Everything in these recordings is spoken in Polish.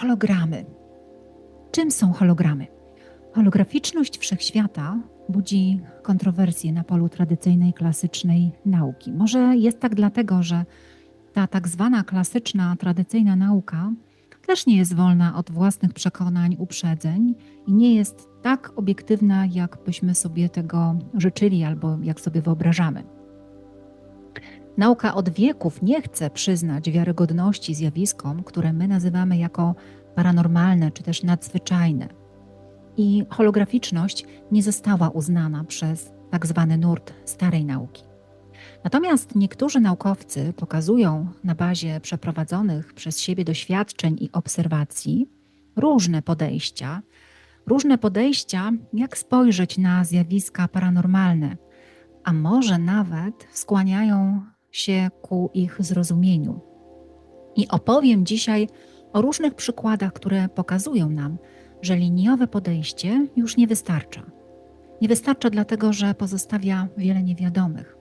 hologramy. Czym są hologramy? Holograficzność wszechświata budzi kontrowersje na polu tradycyjnej, klasycznej nauki. Może jest tak dlatego, że ta tak zwana klasyczna, tradycyjna nauka też nie jest wolna od własnych przekonań, uprzedzeń i nie jest tak obiektywna, jak byśmy sobie tego życzyli albo jak sobie wyobrażamy. Nauka od wieków nie chce przyznać wiarygodności zjawiskom, które my nazywamy jako paranormalne czy też nadzwyczajne. I holograficzność nie została uznana przez tak zwany nurt starej nauki. Natomiast niektórzy naukowcy pokazują na bazie przeprowadzonych przez siebie doświadczeń i obserwacji różne podejścia, różne podejścia, jak spojrzeć na zjawiska paranormalne, a może nawet skłaniają się ku ich zrozumieniu. I opowiem dzisiaj o różnych przykładach, które pokazują nam, że liniowe podejście już nie wystarcza. Nie wystarcza dlatego, że pozostawia wiele niewiadomych.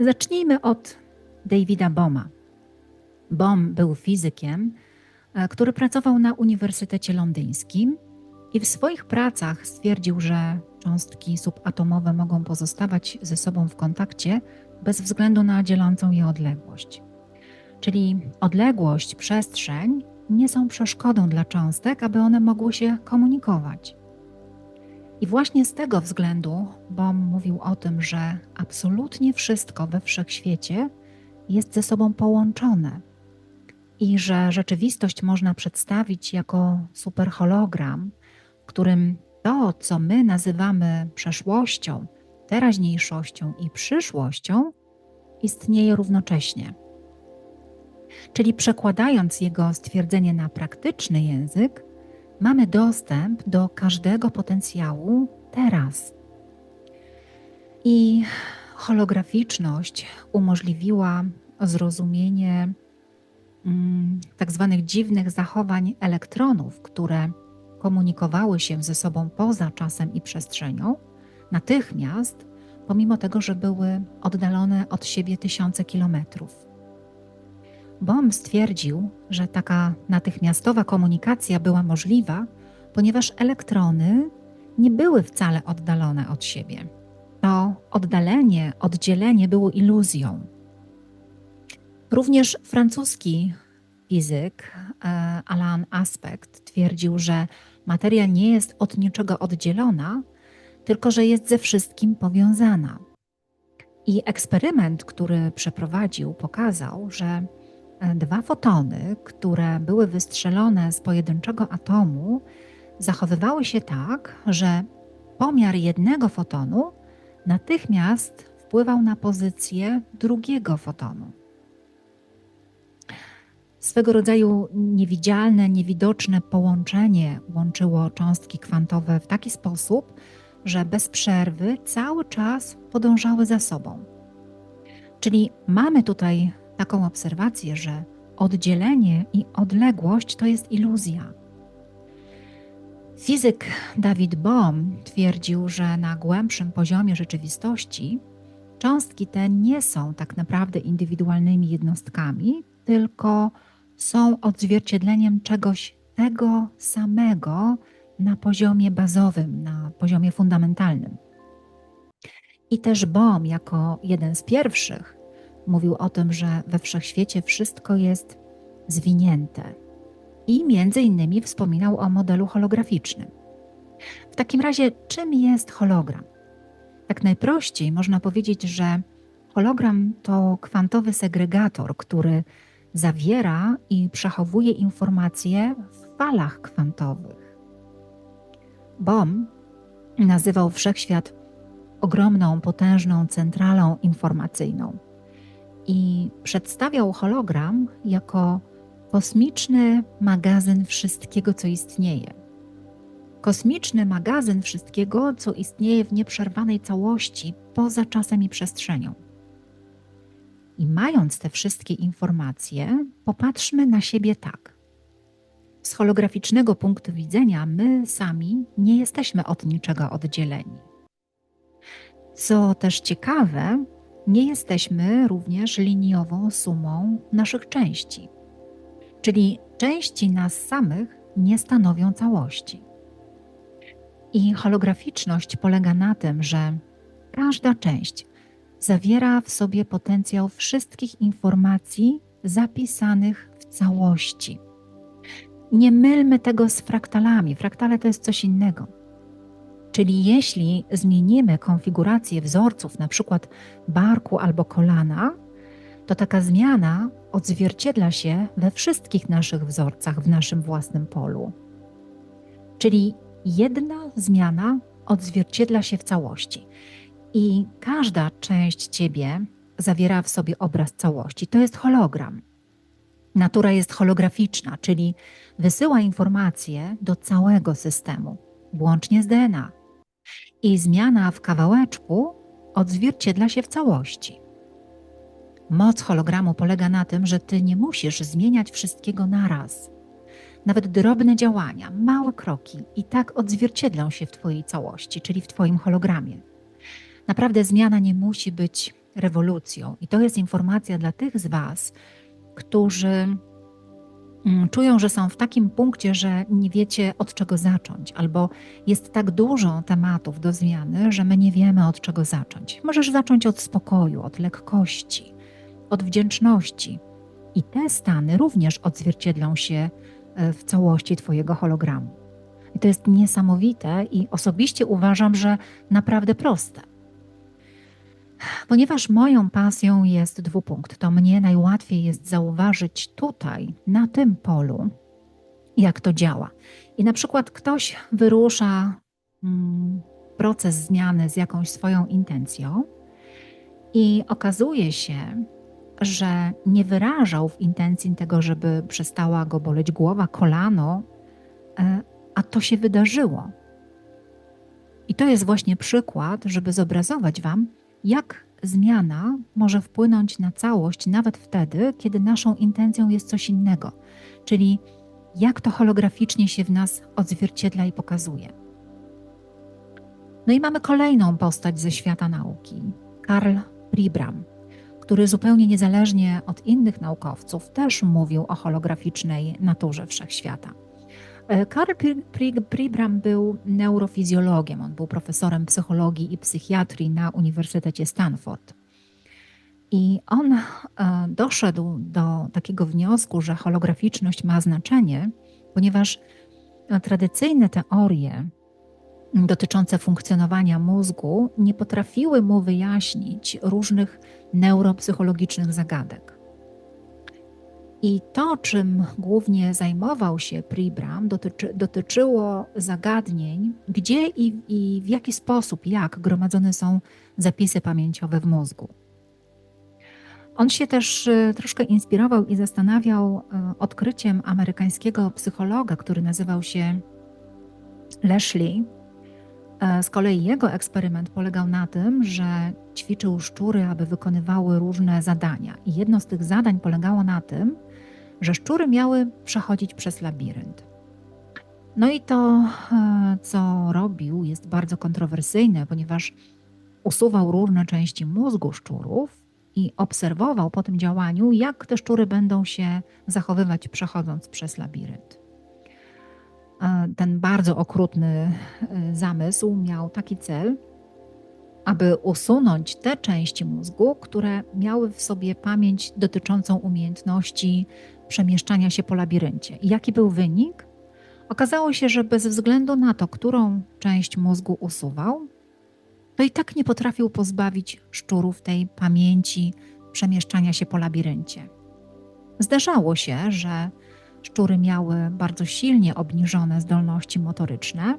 Zacznijmy od Davida Boma. Bom był fizykiem, e, który pracował na Uniwersytecie Londyńskim i w swoich pracach stwierdził, że cząstki subatomowe mogą pozostawać ze sobą w kontakcie bez względu na dzielącą je odległość. Czyli odległość, przestrzeń nie są przeszkodą dla cząstek, aby one mogły się komunikować. I właśnie z tego względu Bohm mówił o tym, że absolutnie wszystko we wszechświecie jest ze sobą połączone i że rzeczywistość można przedstawić jako superhologram, w którym to, co my nazywamy przeszłością, teraźniejszością i przyszłością, istnieje równocześnie. Czyli przekładając jego stwierdzenie na praktyczny język, mamy dostęp do każdego potencjału teraz. I holograficzność umożliwiła zrozumienie mm, tak zwanych dziwnych zachowań elektronów, które komunikowały się ze sobą poza czasem i przestrzenią, natychmiast, pomimo tego, że były oddalone od siebie tysiące kilometrów. Bohm stwierdził, że taka natychmiastowa komunikacja była możliwa, ponieważ elektrony nie były wcale oddalone od siebie. To oddalenie, oddzielenie było iluzją. Również francuski fizyk e, Alain Aspect twierdził, że materia nie jest od niczego oddzielona, tylko że jest ze wszystkim powiązana. I eksperyment, który przeprowadził, pokazał, że dwa fotony, które były wystrzelone z pojedynczego atomu, zachowywały się tak, że pomiar jednego fotonu natychmiast wpływał na pozycję drugiego fotonu. Swego rodzaju niewidzialne, niewidoczne połączenie łączyło cząstki kwantowe w taki sposób, że bez przerwy cały czas podążały za sobą. Czyli mamy tutaj taką obserwację, że oddzielenie i odległość to jest iluzja. Fizyk David Bohm twierdził, że na głębszym poziomie rzeczywistości cząstki te nie są tak naprawdę indywidualnymi jednostkami, tylko są odzwierciedleniem czegoś tego samego na poziomie bazowym, na poziomie fundamentalnym. I też Bohm, jako jeden z pierwszych, mówił o tym, że we wszechświecie wszystko jest zwinięte. I między innymi wspominał o modelu holograficznym. W takim razie, czym jest hologram? Tak najprościej można powiedzieć, że hologram to kwantowy segregator, który zawiera i przechowuje informacje w falach kwantowych. Bohm nazywał wszechświat ogromną, potężną centralą informacyjną i przedstawiał hologram jako kosmiczny magazyn wszystkiego, co istnieje. Kosmiczny magazyn wszystkiego, co istnieje w nieprzerwanej całości poza czasem i przestrzenią. I mając te wszystkie informacje, popatrzmy na siebie tak. Z holograficznego punktu widzenia, my sami nie jesteśmy od niczego oddzieleni. Co też ciekawe, nie jesteśmy również liniową sumą naszych części. Czyli części nas samych nie stanowią całości. I holograficzność polega na tym, że każda część zawiera w sobie potencjał wszystkich informacji zapisanych w całości. Nie mylmy tego z fraktalami. Fraktale to jest coś innego. Czyli jeśli zmienimy konfigurację wzorców, na przykład barku albo kolana, to taka zmiana odzwierciedla się we wszystkich naszych wzorcach w naszym własnym polu. Czyli jedna zmiana odzwierciedla się w całości. I każda część ciebie zawiera w sobie obraz całości. To jest hologram. Natura jest holograficzna, czyli wysyła informacje do całego systemu, włącznie z DNA. I zmiana w kawałeczku odzwierciedla się w całości. Moc hologramu polega na tym, że ty nie musisz zmieniać wszystkiego naraz. Nawet drobne działania, małe kroki i tak odzwierciedlą się w Twojej całości, czyli w Twoim hologramie. Naprawdę zmiana nie musi być rewolucją. I to jest informacja dla tych z Was, którzy mm, czują, że są w takim punkcie, że nie wiecie od czego zacząć, albo jest tak dużo tematów do zmiany, że my nie wiemy od czego zacząć. Możesz zacząć od spokoju, od lekkości, od wdzięczności. I te stany również odzwierciedlą się e, w całości Twojego hologramu. I to jest niesamowite i osobiście uważam, że naprawdę proste. Ponieważ moją pasją jest dwupunkt, to mnie najłatwiej jest zauważyć tutaj, na tym polu, jak to działa. I na przykład ktoś wyrusza mm, proces zmiany z jakąś swoją intencją i okazuje się, że nie wyrażał w intencji tego, żeby przestała go boleć głowa, kolano, e, a to się wydarzyło. I to jest właśnie przykład, żeby zobrazować Wam, jak zmiana może wpłynąć na całość nawet wtedy, kiedy naszą intencją jest coś innego, czyli jak to holograficznie się w nas odzwierciedla i pokazuje. No i mamy kolejną postać ze świata nauki, Karl Pribram, który zupełnie niezależnie od innych naukowców też mówił o holograficznej naturze wszechświata. E, Karl Pribram był neurofizjologiem, on był profesorem psychologii i psychiatrii na Uniwersytecie Stanford. I on e, doszedł do takiego wniosku, że holograficzność ma znaczenie, ponieważ e, tradycyjne teorie dotyczące funkcjonowania mózgu nie potrafiły mu wyjaśnić różnych neuropsychologicznych zagadek. I to, czym głównie zajmował się Pribram, dotyczy, dotyczyło zagadnień, gdzie i, i w jaki sposób, jak gromadzone są zapisy pamięciowe w mózgu. On się też y, troszkę inspirował i zastanawiał y, odkryciem amerykańskiego psychologa, który nazywał się Leslie. Z kolei jego eksperyment polegał na tym, że ćwiczył szczury, aby wykonywały różne zadania. I jedno z tych zadań polegało na tym, że szczury miały przechodzić przez labirynt. No i to, e, co robił, jest bardzo kontrowersyjne, ponieważ usuwał różne części mózgu szczurów i obserwował po tym działaniu, jak te szczury będą się zachowywać, przechodząc przez labirynt. E, ten bardzo okrutny e, zamysł miał taki cel, aby usunąć te części mózgu, które miały w sobie pamięć dotyczącą umiejętności przemieszczania się po labiryncie. I jaki był wynik? Okazało się, że bez względu na to, którą część mózgu usuwał, to i tak nie potrafił pozbawić szczurów tej pamięci przemieszczania się po labiryncie. Zdarzało się, że szczury miały bardzo silnie obniżone zdolności motoryczne,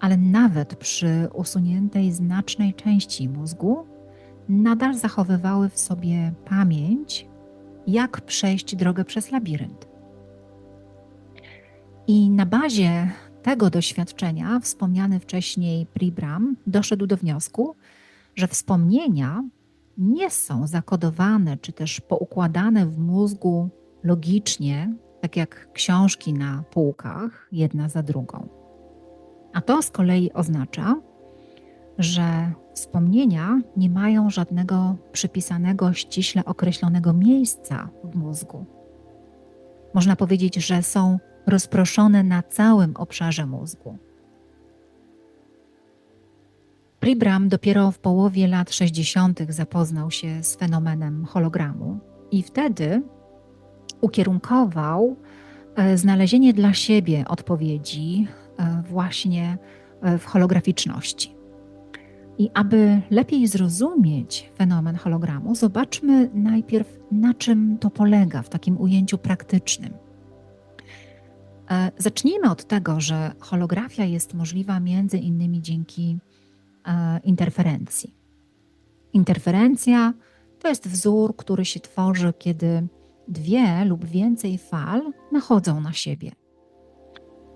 ale nawet przy usuniętej znacznej części mózgu nadal zachowywały w sobie pamięć jak przejść drogę przez labirynt. I na bazie tego doświadczenia wspomniany wcześniej Pribram doszedł do wniosku, że wspomnienia nie są zakodowane czy też poukładane w mózgu logicznie, tak jak książki na półkach, jedna za drugą. A to z kolei oznacza, że wspomnienia nie mają żadnego przypisanego, ściśle określonego miejsca w mózgu. Można powiedzieć, że są rozproszone na całym obszarze mózgu. Pribram dopiero w połowie lat 60. zapoznał się z fenomenem hologramu i wtedy ukierunkował e, znalezienie dla siebie odpowiedzi e, właśnie e, w holograficzności. I aby lepiej zrozumieć fenomen hologramu, zobaczmy najpierw, na czym to polega w takim ujęciu praktycznym. Zacznijmy od tego, że holografia jest możliwa między innymi dzięki interferencji. Interferencja to jest wzór, który się tworzy, kiedy dwie lub więcej fal nachodzą na siebie.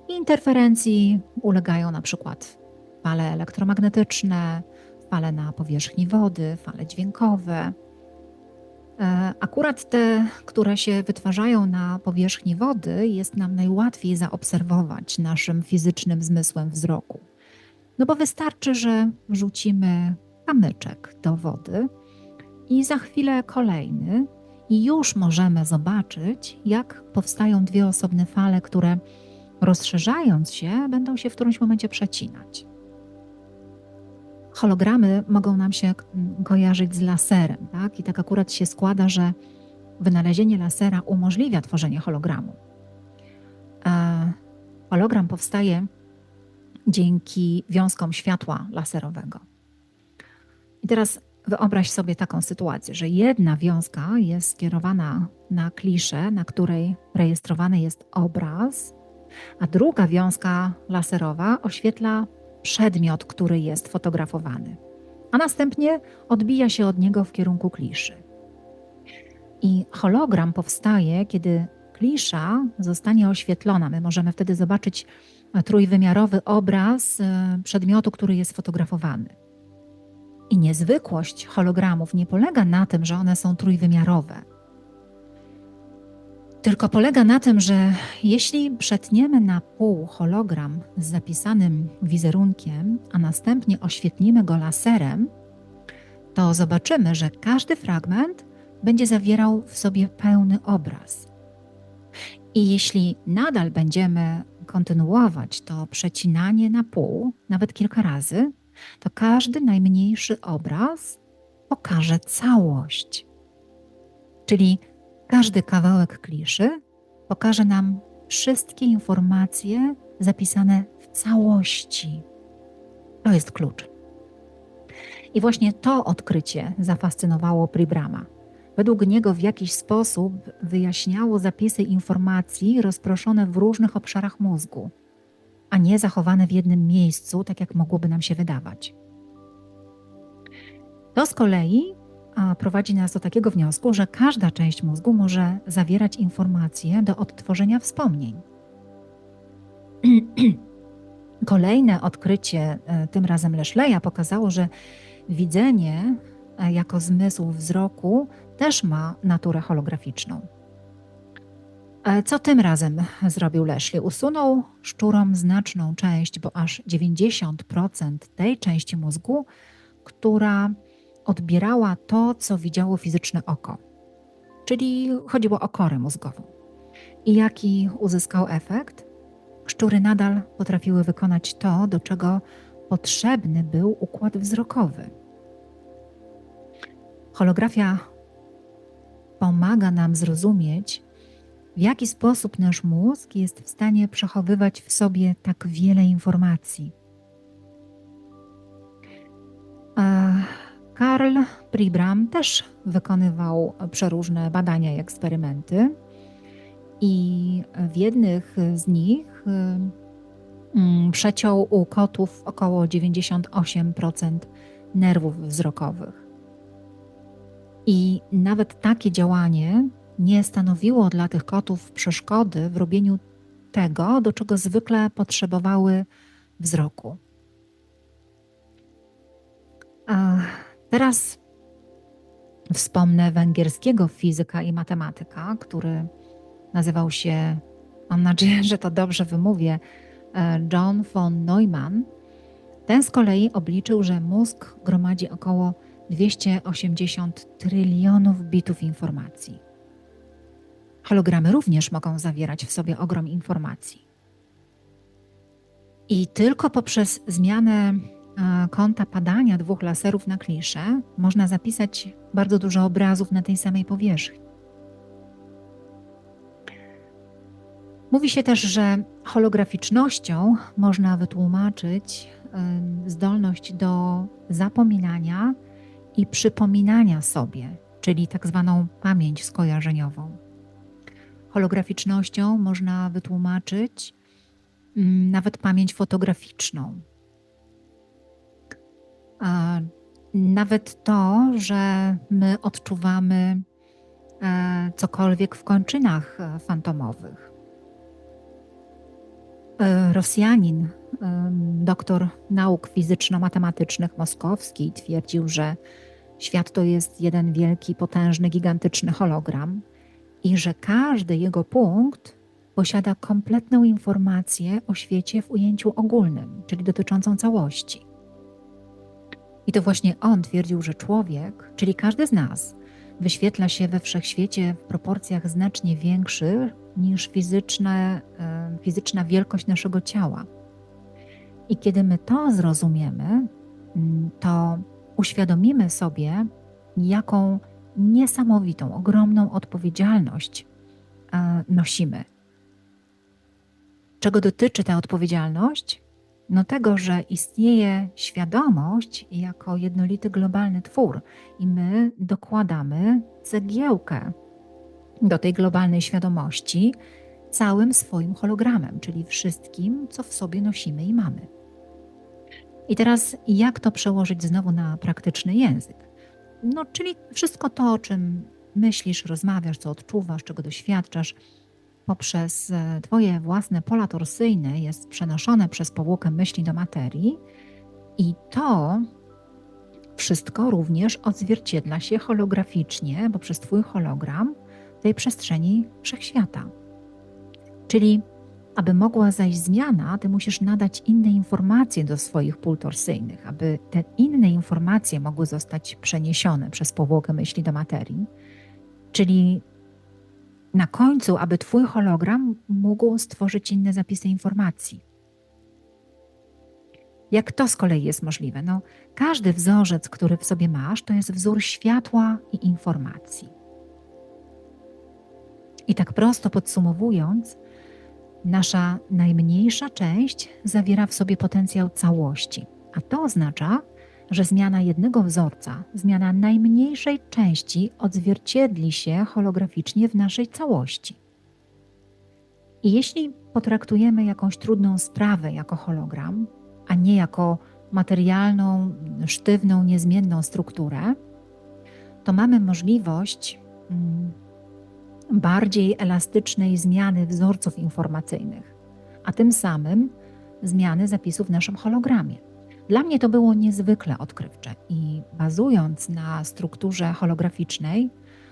Interferencji ulegają na przykład fale elektromagnetyczne, fale na powierzchni wody, fale dźwiękowe. E, akurat te, które się wytwarzają na powierzchni wody, jest nam najłatwiej zaobserwować naszym fizycznym zmysłem wzroku. No bo wystarczy, że wrzucimy kamyczek do wody i za chwilę kolejny, i już możemy zobaczyć, jak powstają dwie osobne fale, które rozszerzając się, będą się w którymś momencie przecinać. Hologramy mogą nam się kojarzyć z laserem, tak? I tak akurat się składa, że wynalezienie lasera umożliwia tworzenie hologramu. E, hologram powstaje dzięki wiązkom światła laserowego. I teraz wyobraź sobie taką sytuację, że jedna wiązka jest skierowana na kliszę, na której rejestrowany jest obraz, a druga wiązka laserowa oświetla przedmiot, który jest fotografowany, a następnie odbija się od niego w kierunku kliszy. I hologram powstaje, kiedy klisza zostanie oświetlona. My możemy wtedy zobaczyć trójwymiarowy obraz e, przedmiotu, który jest fotografowany. I niezwykłość hologramów nie polega na tym, że one są trójwymiarowe, tylko polega na tym, że jeśli przetniemy na pół hologram z zapisanym wizerunkiem, a następnie oświetlimy go laserem, to zobaczymy, że każdy fragment będzie zawierał w sobie pełny obraz. I jeśli nadal będziemy kontynuować to przecinanie na pół, nawet kilka razy, to każdy najmniejszy obraz pokaże całość. Czyli każdy kawałek kliszy pokaże nam wszystkie informacje zapisane w całości. To jest klucz. I właśnie to odkrycie zafascynowało Pribrama. Według niego w jakiś sposób wyjaśniało zapisy informacji rozproszone w różnych obszarach mózgu, a nie zachowane w jednym miejscu, tak jak mogłoby nam się wydawać. To z kolei prowadzi nas do takiego wniosku, że każda część mózgu może zawierać informacje do odtworzenia wspomnień. Kolejne odkrycie, e, tym razem Leszleja, pokazało, że widzenie e, jako zmysł wzroku też ma naturę holograficzną. E, co tym razem zrobił Leslie? Usunął szczurom znaczną część, bo aż 90% tej części mózgu, która odbierała to, co widziało fizyczne oko. Czyli chodziło o korę mózgową. I jaki uzyskał efekt? Szczury nadal potrafiły wykonać to, do czego potrzebny był układ wzrokowy. Holografia pomaga nam zrozumieć, w jaki sposób nasz mózg jest w stanie przechowywać w sobie tak wiele informacji. Karl Pribram też wykonywał przeróżne badania i eksperymenty, i w jednych z nich mm, przeciął u kotów około 98% nerwów wzrokowych. I nawet takie działanie nie stanowiło dla tych kotów przeszkody w robieniu tego, do czego zwykle potrzebowały wzroku. Teraz wspomnę węgierskiego fizyka i matematyka, który nazywał się, mam nadzieję, że to dobrze wymówię, e, John von Neumann. Ten z kolei obliczył, że mózg gromadzi około 280 trylionów bitów informacji. Hologramy również mogą zawierać w sobie ogrom informacji. I tylko poprzez zmianę kąta padania dwóch laserów na kliszę można zapisać bardzo dużo obrazów na tej samej powierzchni. Mówi się też, że holograficznością można wytłumaczyć zdolność do zapominania i przypominania sobie, czyli tak zwaną pamięć skojarzeniową. Holograficznością można wytłumaczyć nawet pamięć fotograficzną. Nawet to, że my odczuwamy e, cokolwiek w kończynach e, fantomowych. E, Rosjanin, doktor nauk fizyczno-matematycznych moskowski, twierdził, że świat to jest jeden wielki, potężny, gigantyczny hologram i że każdy jego punkt posiada kompletną informację o świecie w ujęciu ogólnym, czyli dotyczącą całości. I to właśnie on twierdził, że człowiek, czyli każdy z nas, wyświetla się we wszechświecie w proporcjach znacznie większych niż fizyczne, fizyczna wielkość naszego ciała. I kiedy my to zrozumiemy, mm, to uświadomimy sobie, jaką niesamowitą, ogromną odpowiedzialność e, nosimy. Czego dotyczy ta odpowiedzialność? No tego, że istnieje świadomość jako jednolity globalny twór i my dokładamy cegiełkę do tej globalnej świadomości całym swoim hologramem, czyli wszystkim, co w sobie nosimy i mamy. I teraz, jak to przełożyć znowu na praktyczny język? No, czyli wszystko to, o czym myślisz, rozmawiasz, co odczuwasz, czego doświadczasz, poprzez e, Twoje własne pola torsyjne jest przenoszone przez powłokę myśli do materii, i to wszystko również odzwierciedla się holograficznie, bo przez Twój hologram tej przestrzeni wszechświata. Czyli, aby mogła zajść zmiana, Ty musisz nadać inne informacje do swoich pól torsyjnych, aby te inne informacje mogły zostać przeniesione przez powłokę myśli do materii. Czyli na końcu, aby Twój hologram mógł stworzyć inne zapisy informacji. Jak to z kolei jest możliwe? No, każdy wzorzec, który w sobie masz, to jest wzór światła i informacji. I tak prosto podsumowując, nasza najmniejsza część zawiera w sobie potencjał całości, a to oznacza, że zmiana jednego wzorca, zmiana najmniejszej części odzwierciedli się holograficznie w naszej całości. I jeśli potraktujemy jakąś trudną sprawę jako hologram, a nie jako materialną, sztywną, niezmienną strukturę, to mamy możliwość mm, bardziej elastycznej zmiany wzorców informacyjnych, a tym samym zmiany zapisów w naszym hologramie. Dla mnie to było niezwykle odkrywcze i bazując na strukturze holograficznej,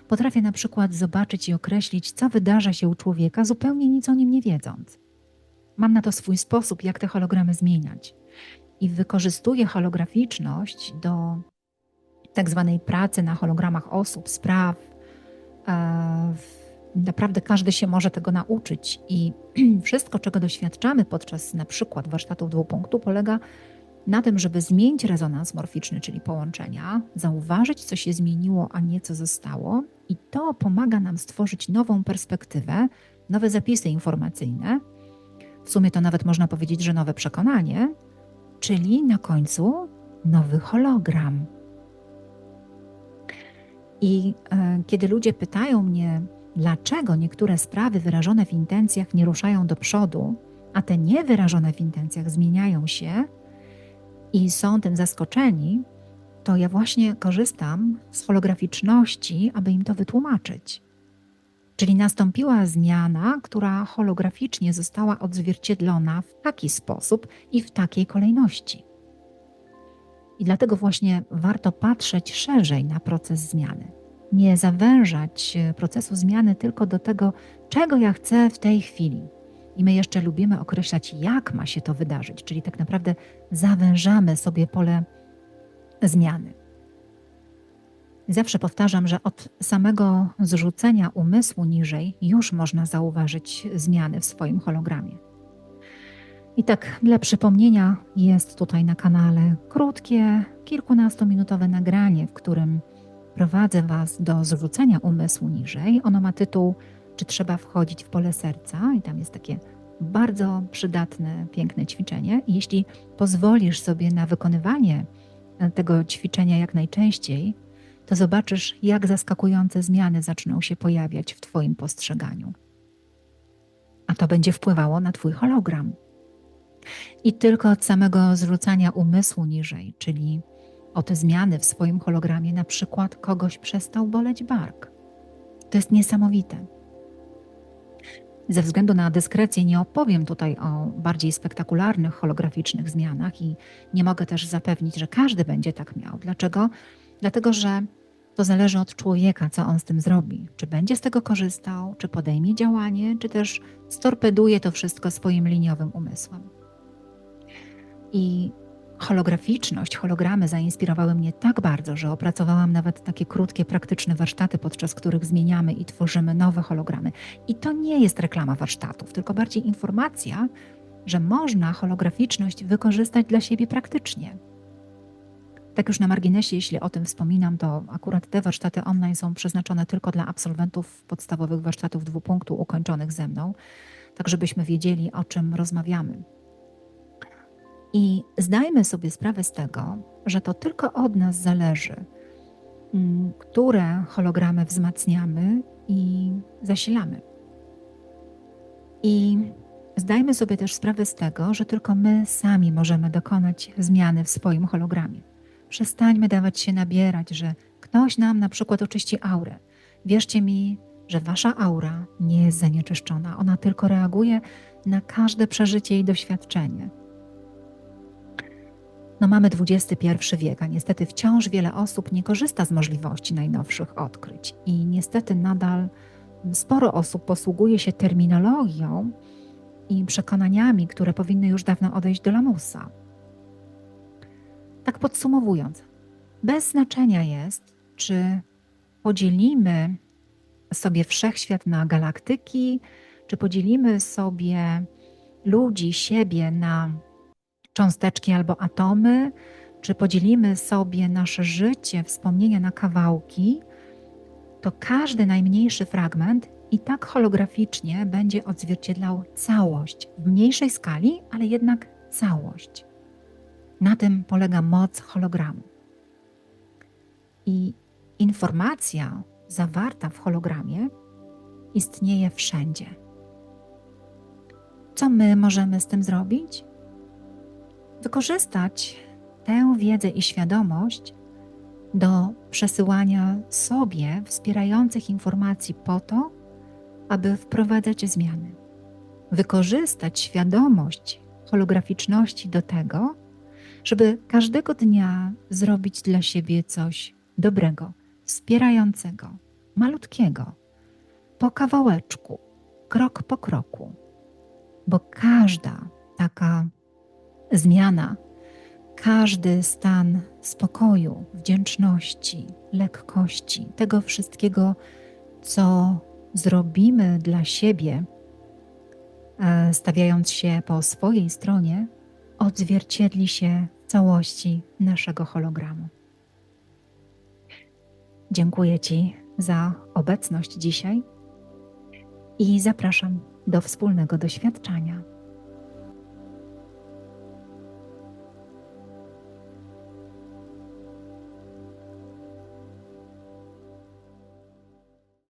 potrafię na przykład zobaczyć i określić, co wydarza się u człowieka, zupełnie nic o nim nie wiedząc. Mam na to swój sposób, jak te hologramy zmieniać. I wykorzystuję holograficzność do tak zwanej pracy na hologramach osób, spraw. E, naprawdę każdy się może tego nauczyć i wszystko, czego doświadczamy podczas na przykład warsztatów dwupunktu, polega na tym, żeby zmienić rezonans morficzny, czyli połączenia, zauważyć, co się zmieniło, a nie co zostało, i to pomaga nam stworzyć nową perspektywę, nowe zapisy informacyjne. W sumie to nawet można powiedzieć, że nowe przekonanie, czyli na końcu nowy hologram. I e, kiedy ludzie pytają mnie, dlaczego niektóre sprawy wyrażone w intencjach nie ruszają do przodu, a te niewyrażone w intencjach zmieniają się, i są tym zaskoczeni, to ja właśnie korzystam z holograficzności, aby im to wytłumaczyć. Czyli nastąpiła zmiana, która holograficznie została odzwierciedlona w taki sposób i w takiej kolejności. I dlatego właśnie warto patrzeć szerzej na proces zmiany. Nie zawężać procesu zmiany tylko do tego, czego ja chcę w tej chwili, i my jeszcze lubimy określać, jak ma się to wydarzyć, czyli tak naprawdę zawężamy sobie pole zmiany. Zawsze powtarzam, że od samego zrzucenia umysłu niżej już można zauważyć zmiany w swoim hologramie. I tak dla przypomnienia jest tutaj na kanale krótkie, kilkunastominutowe nagranie, w którym prowadzę Was do zwrócenia umysłu niżej. Ono ma tytuł Czy trzeba wchodzić w pole serca? I tam jest takie bardzo przydatne, piękne ćwiczenie. Jeśli pozwolisz sobie na wykonywanie tego ćwiczenia jak najczęściej, to zobaczysz, jak zaskakujące zmiany zaczną się pojawiać w Twoim postrzeganiu. A to będzie wpływało na Twój hologram. I tylko od samego zwrócania umysłu niżej, czyli od zmiany w swoim hologramie, na przykład kogoś przestał boleć bark. To jest niesamowite. Ze względu na dyskrecję nie opowiem tutaj o bardziej spektakularnych holograficznych zmianach i nie mogę też zapewnić, że każdy będzie tak miał. Dlaczego? Dlatego, że to zależy od człowieka, co on z tym zrobi. Czy będzie z tego korzystał, czy podejmie działanie, czy też storpeduje to wszystko swoim liniowym umysłem. I holograficzność, hologramy zainspirowały mnie tak bardzo, że opracowałam nawet takie krótkie, praktyczne warsztaty, podczas których zmieniamy i tworzymy nowe hologramy. I to nie jest reklama warsztatów, tylko bardziej informacja, że można holograficzność wykorzystać dla siebie praktycznie. Tak już na marginesie, jeśli o tym wspominam, to akurat te warsztaty online są przeznaczone tylko dla absolwentów podstawowych warsztatów dwupunktu ukończonych ze mną, tak żebyśmy wiedzieli, o czym rozmawiamy. I zdajmy sobie sprawę z tego, że to tylko od nas zależy, mm, które hologramy wzmacniamy i zasilamy. I zdajmy sobie też sprawę z tego, że tylko my sami możemy dokonać zmiany w swoim hologramie. Przestańmy dawać się nabierać, że ktoś nam na przykład oczyści aurę. Wierzcie mi, że wasza aura nie jest zanieczyszczona, ona tylko reaguje na każde przeżycie i doświadczenie. No mamy XXI wiek, a niestety wciąż wiele osób nie korzysta z możliwości najnowszych odkryć i niestety nadal sporo osób posługuje się terminologią i przekonaniami, które powinny już dawno odejść do lamusa. Tak podsumowując, bez znaczenia jest, czy podzielimy sobie wszechświat na galaktyki, czy podzielimy sobie ludzi, siebie na cząsteczki albo atomy, czy podzielimy sobie nasze życie, wspomnienia na kawałki, to każdy najmniejszy fragment i tak holograficznie będzie odzwierciedlał całość w mniejszej skali, ale jednak całość. Na tym polega moc hologramu. I informacja zawarta w hologramie istnieje wszędzie. Co my możemy z tym zrobić? Wykorzystać tę wiedzę i świadomość do przesyłania sobie wspierających informacji po to, aby wprowadzać zmiany. Wykorzystać świadomość holograficzności do tego, żeby każdego dnia zrobić dla siebie coś dobrego, wspierającego, malutkiego, po kawałeczku, krok po kroku, bo każda taka zmiana, każdy stan spokoju, wdzięczności, lekkości, tego wszystkiego, co zrobimy dla siebie, e, stawiając się po swojej stronie, odzwierciedli się całości naszego hologramu. Dziękuję Ci za obecność dzisiaj i zapraszam do wspólnego doświadczenia.